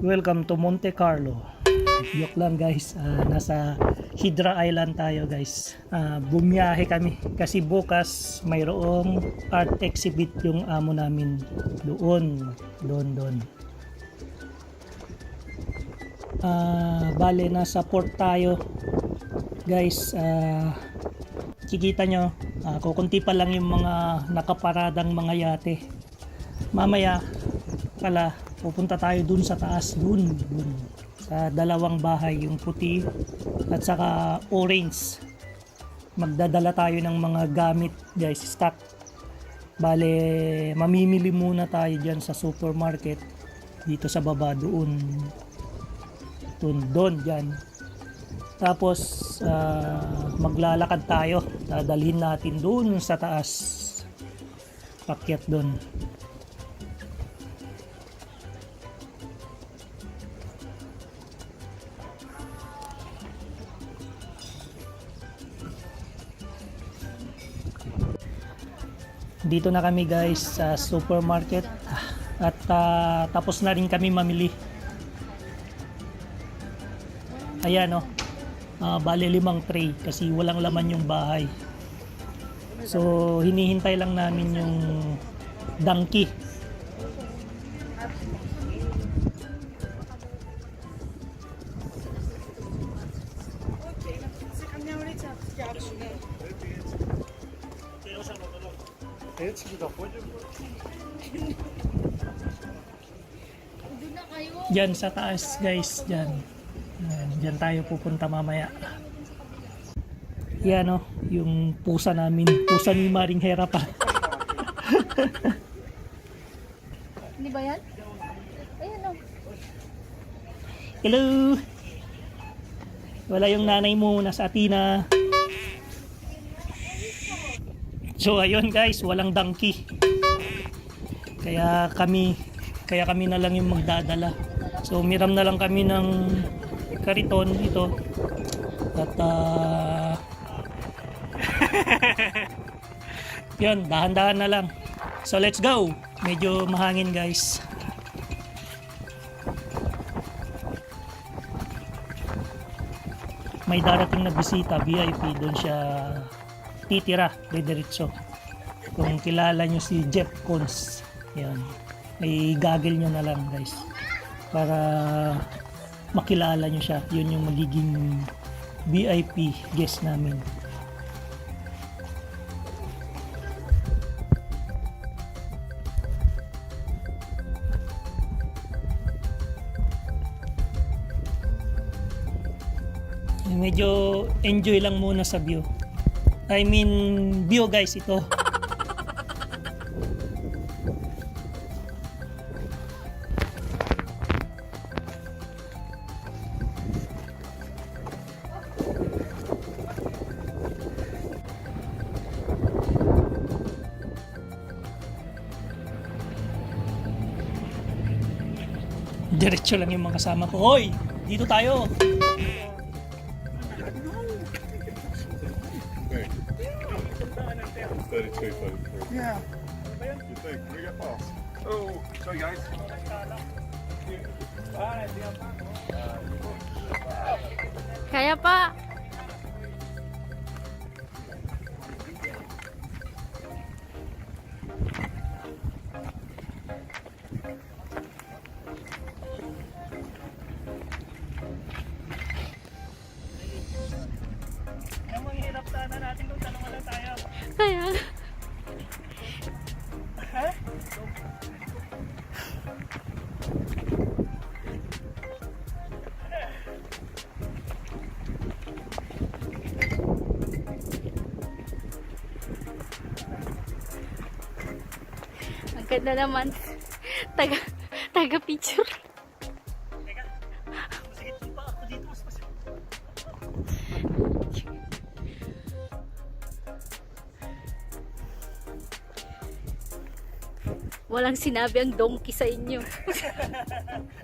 Welcome to Monte Carlo. Joke lang guys, Ah, nasa Hydra Island tayo guys. Ah, bumiyahe kami kasi bukas mayroong art exhibit yung amo namin doon, doon, doon. Ah, bale nasa port tayo. Guys, ah kikita nyo, ah, kukunti pa lang yung mga nakaparadang mga yate. Mamaya, pala, pupunta tayo dun sa taas, dun, dun. Sa dalawang bahay, yung puti at saka orange. Magdadala tayo ng mga gamit, guys, stock. Bale, mamimili muna tayo dyan sa supermarket dito sa baba doon. Doon, doon, dyan. Tapos ah, maglalakad tayo. Dadalhin natin doon sa taas. Pakyat doon. Dito na kami guys sa supermarket at ah, tapos na rin kami mamili. Ayan oh. Ah, bale limang tray kasi walang laman yung bahay. So hinihintay lang namin yung donkey. Diyan sa taas guys, diyan. Yan, diyan tayo pupunta mamaya. Yan o, yung pusa namin. Pusa ni Maring Hera pa. Hindi ba yan? Ayan o. Hello! Wala yung nanay mo, nasa Atina. So ayun guys, walang donkey. Kaya kami, kaya kami na lang yung magdadala. So miram na lang kami ng kariton ito. At ah, yun, dahan-dahan na lang. So let's go. Medyo mahangin guys. may darating na bisita VIP doon siya titira diretso kung kilala nyo si Jeff Cons yan may gagel nyo na lang guys para makilala nyo siya. Yun yung magiging VIP guest namin. Medyo enjoy lang muna sa view. I mean view guys ito Diretso lang yung mga kasama ko. Hoy! Dito tayo! Yeah. You think? We sorry guys. Kaya pa. Ang ganda naman. Taga, taga picture. Teka. Sige, pa ako dito. Mas mas. Walang sinabi ang donkey sa inyo.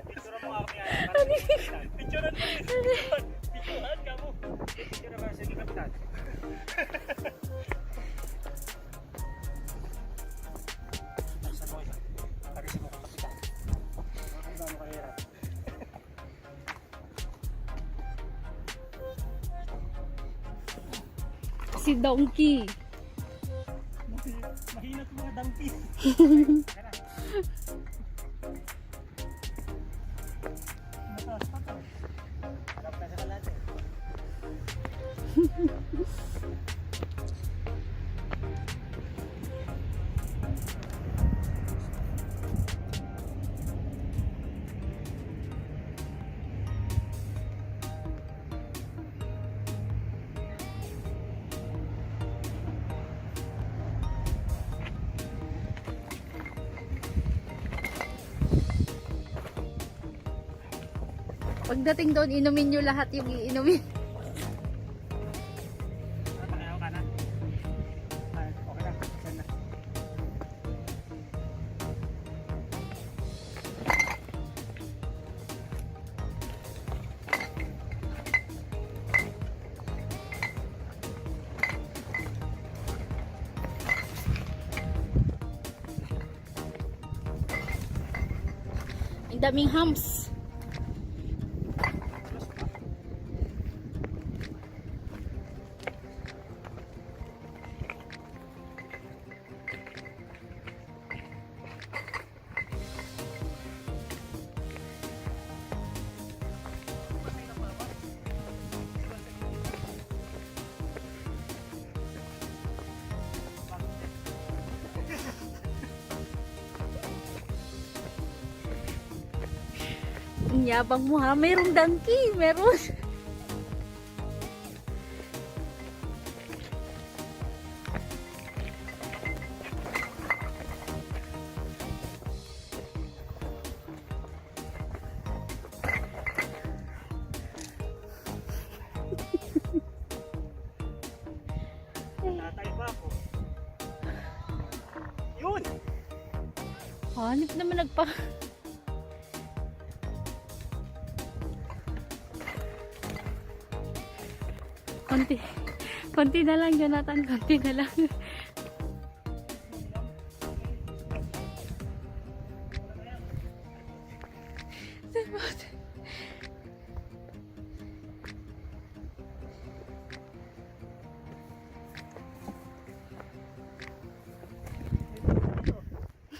Picture mo ako yan. Picturean mo. Si donkey. Mahinat mga dangkis. Pagdating doon, inumin nyo lahat yung iinumin. Pakihaw ka na. Yabang mo ha. Merong donkey. Meron. Tatay ba ako? Yun! Hanip naman nagpa... Konti na lang, Jonathan. Konti na lang.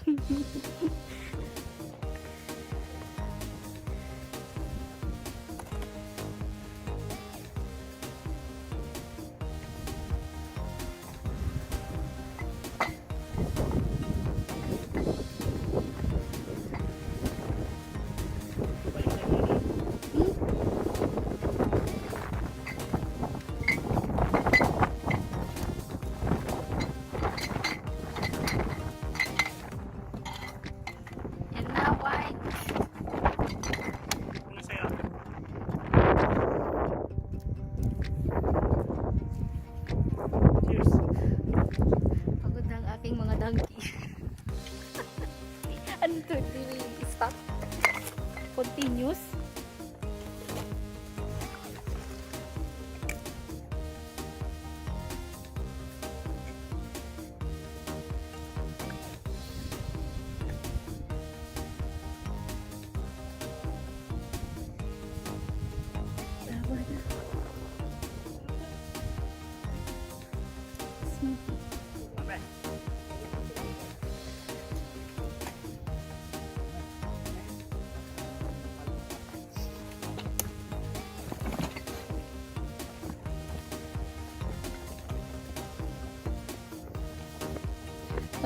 Yan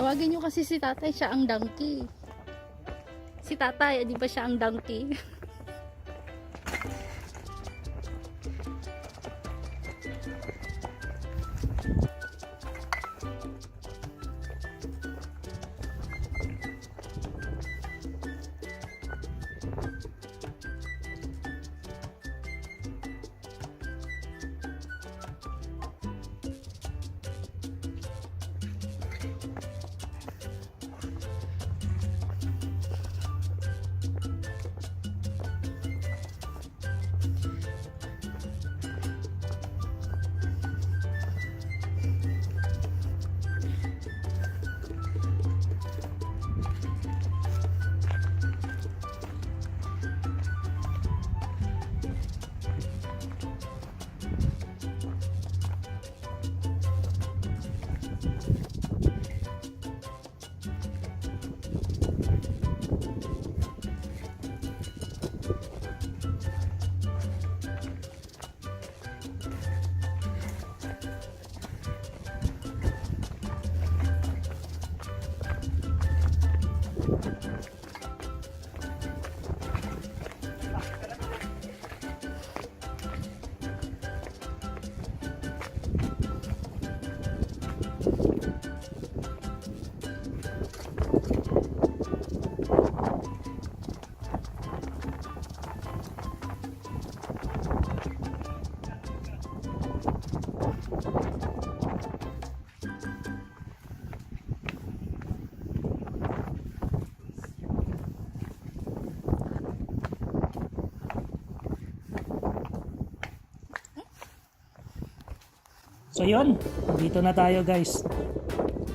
Tawagin nyo kasi si tatay, siya ang donkey. Si tatay, di ba siya ang donkey? So yun, dito na tayo guys.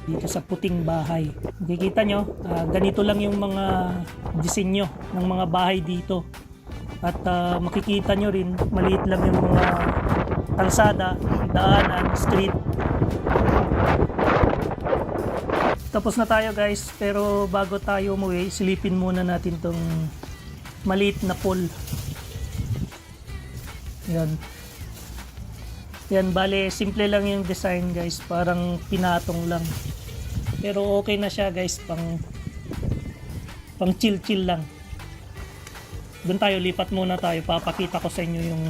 Dito sa puting bahay. Makikita nyo, ah, ganito lang yung mga disenyo ng mga bahay dito. At ah, makikita nyo rin, maliit lang yung mga kalsada, daanan, street. Tapos na tayo guys, pero bago tayo umuwi, silipin muna natin tong maliit na pool. Yan. Yan, bale, simple lang yung design guys, parang pinatong lang. Pero okay na siya guys, pang pang chill chill lang. Doon tayo, lipat muna tayo, papakita ko sa inyo yung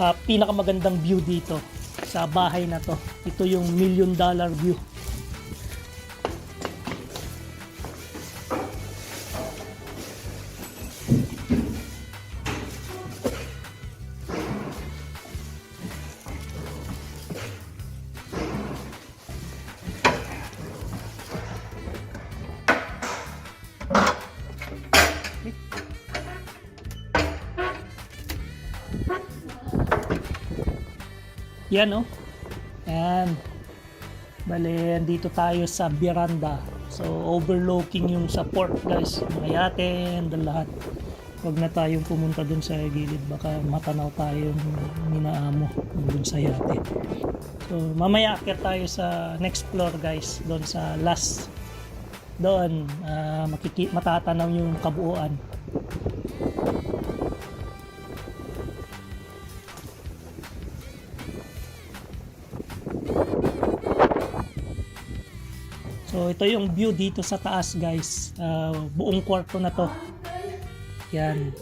ah, pinakamagandang view dito sa bahay na to. Ito yung million dollar view. Yan oh. Yan. Bale, dito tayo sa veranda. So, overlooking yung support guys. Mga yate and lahat. Huwag na tayong pumunta dun sa gilid. Baka matanaw tayo ng minaamo dun sa yate. So, mamaya akyat tayo sa next floor guys. Doon sa last. Doon, ah, makiki- matatanaw yung kabuuan. Ito yung view dito sa taas guys. Ah, buong kwarto na to. Yan.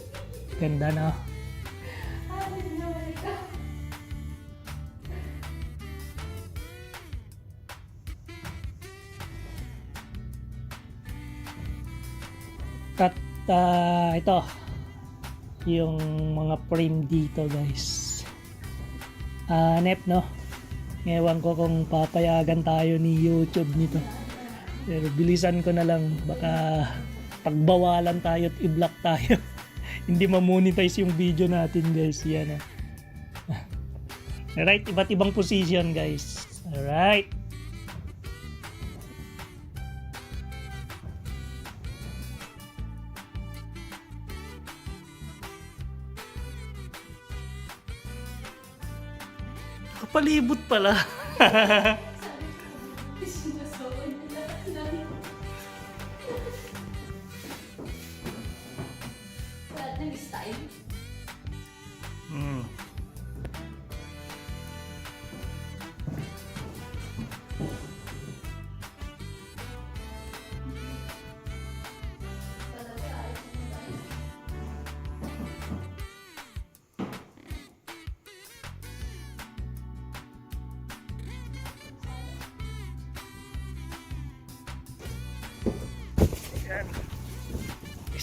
Ganda na. At ah, ito yung mga frame dito guys. Ah, nep no. Ewan ko kung papayagan tayo ni YouTube nito. Pero bilisan ko na lang baka pagbawalan tayo at i-block tayo. Hindi ma-monetize yung video natin guys. Yan ah. Alright, iba't ibang position guys. Alright. Kapalibot pala.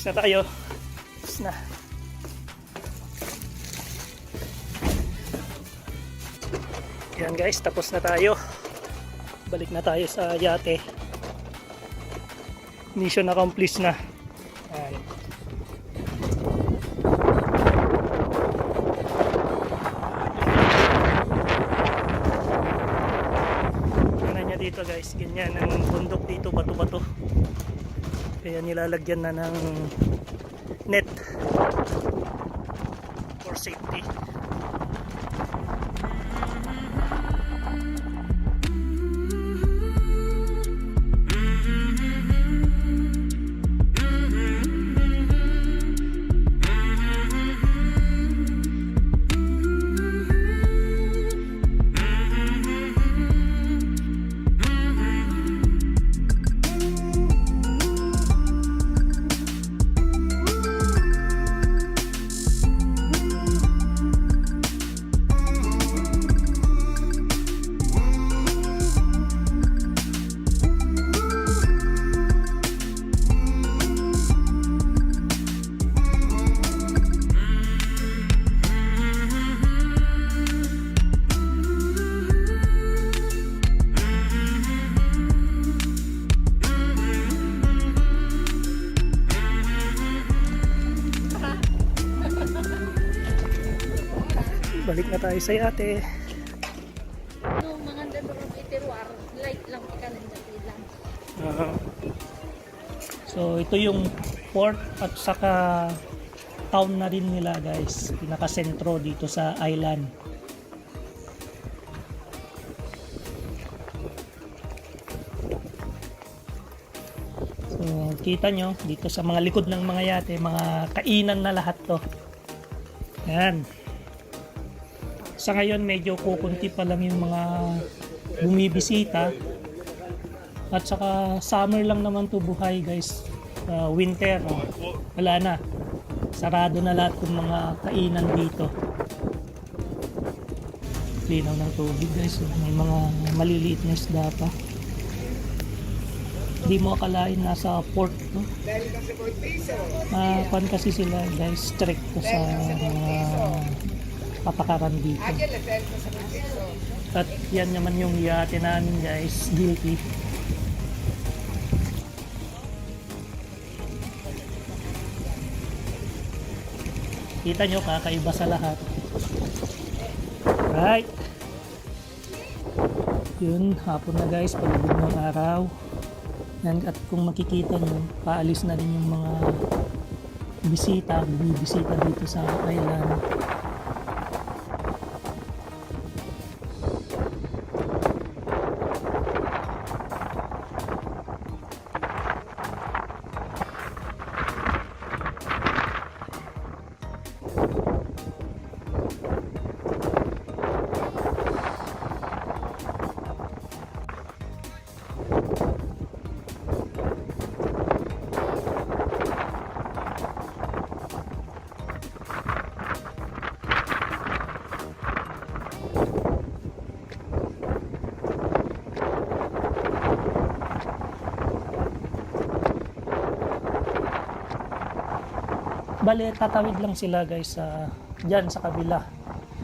Isa tayo. Tapos na. Yan guys, tapos na tayo. Balik na tayo sa yate. Mission accomplished na. Yan. Tingnan niya dito guys, ganyan ang bundok dito, bato-bato. Kaya nilalagyan na ng net for safety. Tayo sa yate. No, mga dadurog itiruar, light lang ikanan dati lang. So ito yung port at saka town na rin nila guys. Pinaka-sentro dito sa island. So kita nyo dito sa mga likod ng mga yate, mga kainan na lahat to. Yan. Sa ngayon medyo kukunti pa lang yung mga bumibisita. At saka summer lang naman to buhay guys. Uh, winter, wala na. Sarado na lahat ng mga kainan dito. Linaw ng tubig guys. May mga maliliit na isda pa. Hindi mo akalain nasa port no? Ah, kwan kasi sila guys strict sa mga patakaran dito. At yan naman yung yate namin guys, guilty. Kita nyo, kakaiba sa lahat. Right. Yun, hapon na guys, palubog ng araw. Yan, at kung makikita nyo, paalis na rin yung mga bisita, bumibisita dito sa island. Bale, tatawid lang sila guys sa dyan sa kabila.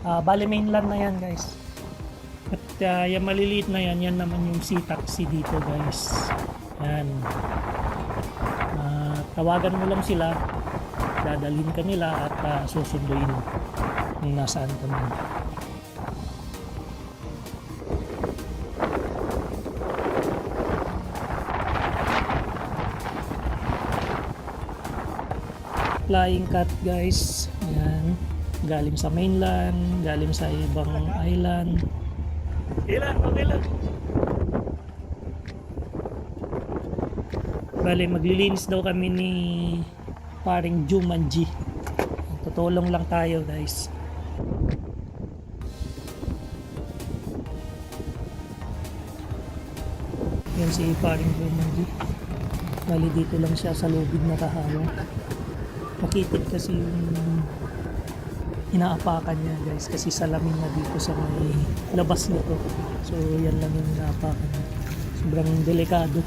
Ah, bale, mainland na yan guys. At ah, yung maliliit na yan, yan naman yung sea taxi dito guys. Yan. Ah, tawagan mo lang sila, dadalhin ka nila at ah, susunduin kung nasaan ka man. Flying cat guys. Ayan. galing sa mainland galing sa ibang island. Ilan lang bali maglilinis daw kami ni paring Jumanji. Tutulong lang tayo guys. Yan si paring Jumanji. Bali dito lang siya sa lubid nakahawak makitid kasi yung inaapakan niya guys. Kasi salamin na dito sa may labas nito. So yan lang yung inaapakan niya. Sobrang delikado